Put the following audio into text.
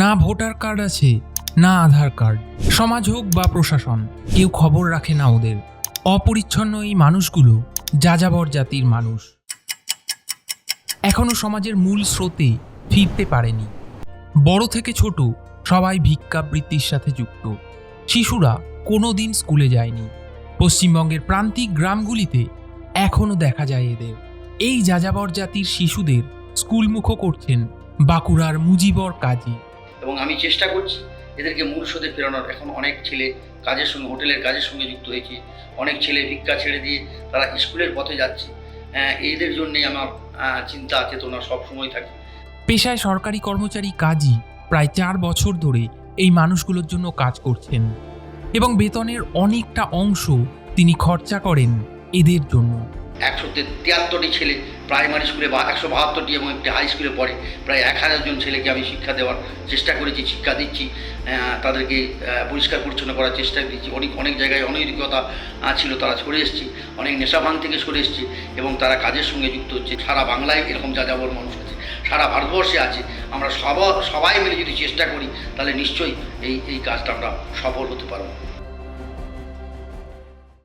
না voter card আছে, না আধার কার্ড। সমাজ হোক বা প্রশাসন, কেউ খবর রাখে না ওদের। অপরিচ্ছন্ন এই মানুষগুলো যাযাবর জাতির মানুষ। এখনও সমাজের মূল স্রোতে ফিরতে পারেনি। বড় থেকে ছোট সবাই ভিক্ষাবৃত্তির সাথে যুক্ত। শিশুরা কোনো দিন স্কুলে যায়নি। পশ্চিমবঙ্গের প্রান্তিক গ্রামগুলিতে এখনও দেখা যায় এদের। এই যাযাবর জাতির শিশুদের স্কুলমুখো করছেন বাঁকুড়ার মুজিবর কাজী। এবং আমি চেষ্টা করছি এদেরকে মূল স্রোতে ফেরানোর। এখন অনেক ছেলে কাজের সঙ্গে হোটেলের কাজের সঙ্গে যুক্ত হয়েছে। অনেক ছেলে ভিক্ষা ছেড়ে দিয়ে তারা স্কুলের পথে যাচ্ছে। হ্যাঁ, এদের জন্যেই আমার চিন্তা চেতনা সবসময় থাকে। পেশায় সরকারি কর্মচারী কাজী প্রায় চার বছর ধরে এই মানুষগুলোর জন্য কাজ করছেন এবং বেতনের অনেকটা অংশ তিনি খরচা করেন এদের জন্য। একশো তিয়াত্তরটি ছেলে প্রাইমারি স্কুলে বা একশো বাহাত্তরটি এবং একটি হাই স্কুলে পড়ে। প্রায় এক হাজার জন ছেলেকে আমি শিক্ষা দেওয়ার চেষ্টা করেছি, শিক্ষা দিচ্ছি তাদেরকে পরিষ্কার পরিচ্ছন্ন করার চেষ্টা দিচ্ছি। অনেক অনেক জায়গায় অনৈতিকতা ছিল, তারা সরে এসছে। অনেক নেশাভান থেকে সরে এসছে এবং তারা কাজের সঙ্গে যুক্ত হচ্ছে। সারা বাংলায় এরকম যাযাবর মানুষ আছে, সারা ভারতবর্ষে আছে। আমরা সব, সবাই মিলে যদি চেষ্টা করি, তাহলে নিশ্চয়ই এই এই কাজটা আমরা সফল হতে পারব।